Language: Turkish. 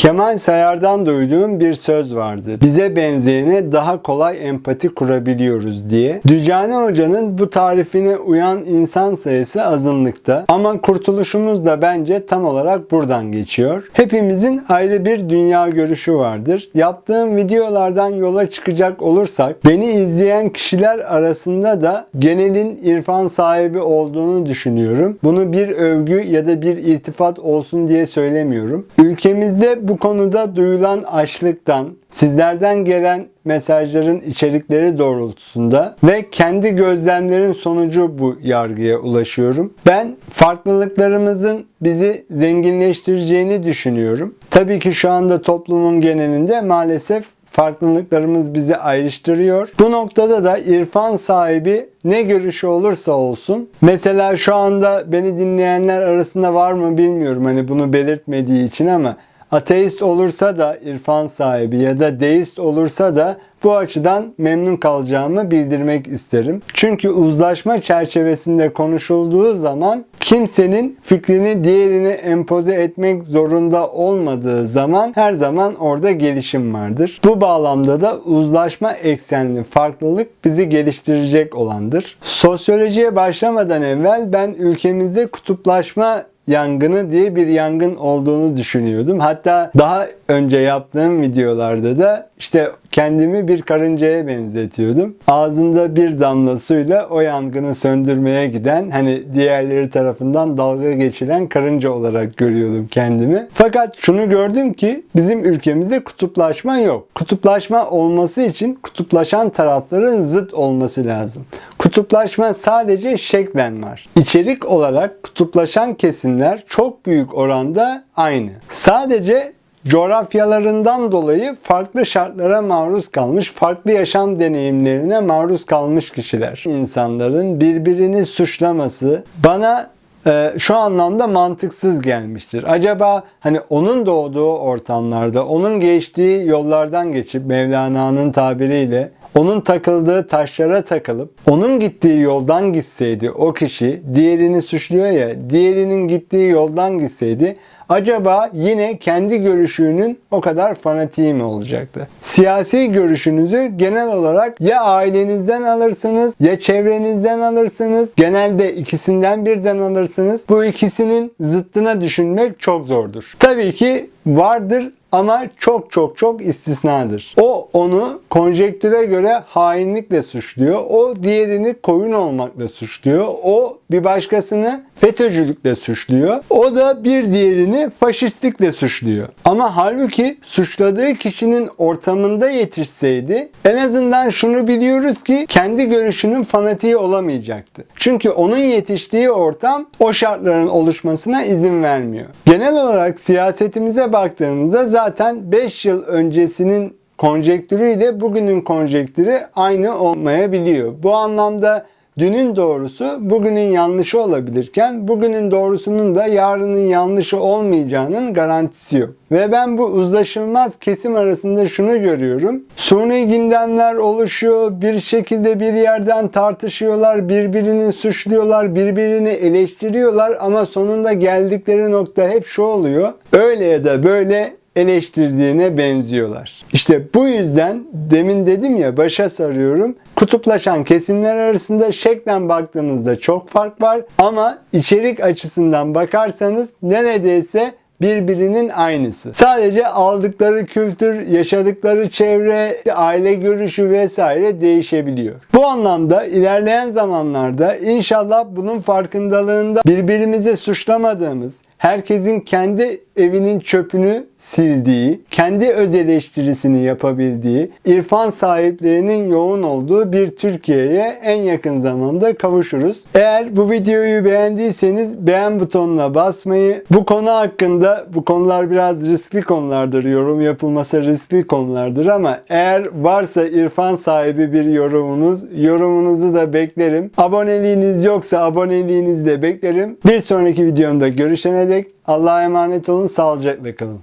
Kemal Sayar'dan duyduğum bir söz vardı. Bize benzeyene daha kolay empati kurabiliyoruz diye. Dücane Hoca'nın bu tarifine uyan insan sayısı azınlıkta ama kurtuluşumuz da bence tam olarak buradan geçiyor. Hepimizin ayrı bir dünya görüşü vardır. Yaptığım videolardan yola çıkacak olursak beni izleyen kişiler arasında da genelin irfan sahibi olduğunu düşünüyorum. Bunu bir övgü ya da bir iltifat olsun diye söylemiyorum. Ülkemizde bu konuda duyulan açlıktan, sizlerden gelen mesajların içerikleri doğrultusunda ve kendi gözlemlerim sonucu bu yargıya ulaşıyorum. Ben farklılıklarımızın bizi zenginleştireceğini düşünüyorum. Tabii ki şu anda toplumun genelinde maalesef farklılıklarımız bizi ayrıştırıyor. Bu noktada da irfan sahibi ne görüşü olursa olsun. Mesela şu anda beni dinleyenler arasında var mı bilmiyorum hani bunu belirtmediği için ama ateist olursa da irfan sahibi ya da deist olursa da bu açıdan memnun kalacağımı bildirmek isterim. Çünkü uzlaşma çerçevesinde konuşulduğu zaman kimsenin fikrini diğerine empoze etmek zorunda olmadığı zaman her zaman orada gelişim vardır. Bu bağlamda da uzlaşma eksenli farklılık bizi geliştirecek olandır. Sosyolojiye başlamadan evvel ben ülkemizde kutuplaşma yangını diye bir yangın olduğunu düşünüyordum. Hatta daha önce yaptığım videolarda da işte kendimi bir karıncaya benzetiyordum. Ağzında bir damla suyla o yangını söndürmeye giden hani diğerleri tarafından dalga geçilen karınca olarak görüyordum kendimi. Fakat şunu gördüm ki bizim ülkemizde kutuplaşma yok. Kutuplaşma olması için kutuplaşan tarafların zıt olması lazım. Kutuplaşma sadece şeklen var. İçerik olarak kutuplaşan kesimler çok büyük oranda aynı. Sadece coğrafyalarından dolayı farklı şartlara maruz kalmış, farklı yaşam deneyimlerine maruz kalmış kişiler. İnsanların birbirini suçlaması bana e, şu anlamda mantıksız gelmiştir. Acaba hani onun doğduğu ortamlarda, onun geçtiği yollardan geçip Mevlana'nın tabiriyle onun takıldığı taşlara takılıp onun gittiği yoldan gitseydi o kişi diğerini suçluyor ya diğerinin gittiği yoldan gitseydi acaba yine kendi görüşünün o kadar fanatiği mi olacaktı? Siyasi görüşünüzü genel olarak ya ailenizden alırsınız ya çevrenizden alırsınız. Genelde ikisinden birden alırsınız. Bu ikisinin zıttına düşünmek çok zordur. Tabii ki vardır ama çok çok çok istisnadır. O onu konjektüre göre hainlikle suçluyor. O diğerini koyun olmakla suçluyor. O bir başkasını FETÖ'cülükle suçluyor. O da bir diğerini faşistlikle suçluyor. Ama halbuki suçladığı kişinin ortamında yetişseydi en azından şunu biliyoruz ki kendi görüşünün fanatiği olamayacaktı. Çünkü onun yetiştiği ortam o şartların oluşmasına izin vermiyor. Genel olarak siyasetimize baktığımızda zaten 5 yıl öncesinin konjektürüyle bugünün konjektürü aynı olmayabiliyor. Bu anlamda dünün doğrusu bugünün yanlışı olabilirken bugünün doğrusunun da yarının yanlışı olmayacağının garantisi yok. Ve ben bu uzlaşılmaz kesim arasında şunu görüyorum. Suni gündemler oluşuyor. Bir şekilde bir yerden tartışıyorlar. Birbirini suçluyorlar. Birbirini eleştiriyorlar. Ama sonunda geldikleri nokta hep şu oluyor. Öyle ya da böyle eleştirdiğine benziyorlar. İşte bu yüzden demin dedim ya başa sarıyorum. Kutuplaşan kesimler arasında şeklen baktığınızda çok fark var ama içerik açısından bakarsanız neredeyse birbirinin aynısı. Sadece aldıkları kültür, yaşadıkları çevre, aile görüşü vesaire değişebiliyor. Bu anlamda ilerleyen zamanlarda inşallah bunun farkındalığında birbirimizi suçlamadığımız, herkesin kendi evinin çöpünü sildiği, kendi öz eleştirisini yapabildiği, irfan sahiplerinin yoğun olduğu bir Türkiye'ye en yakın zamanda kavuşuruz. Eğer bu videoyu beğendiyseniz beğen butonuna basmayı, bu konu hakkında, bu konular biraz riskli konulardır, yorum yapılması riskli konulardır ama eğer varsa irfan sahibi bir yorumunuz, yorumunuzu da beklerim. Aboneliğiniz yoksa aboneliğinizi de beklerim. Bir sonraki videomda görüşene dek Allah'a emanet olun, sağlıcakla kalın.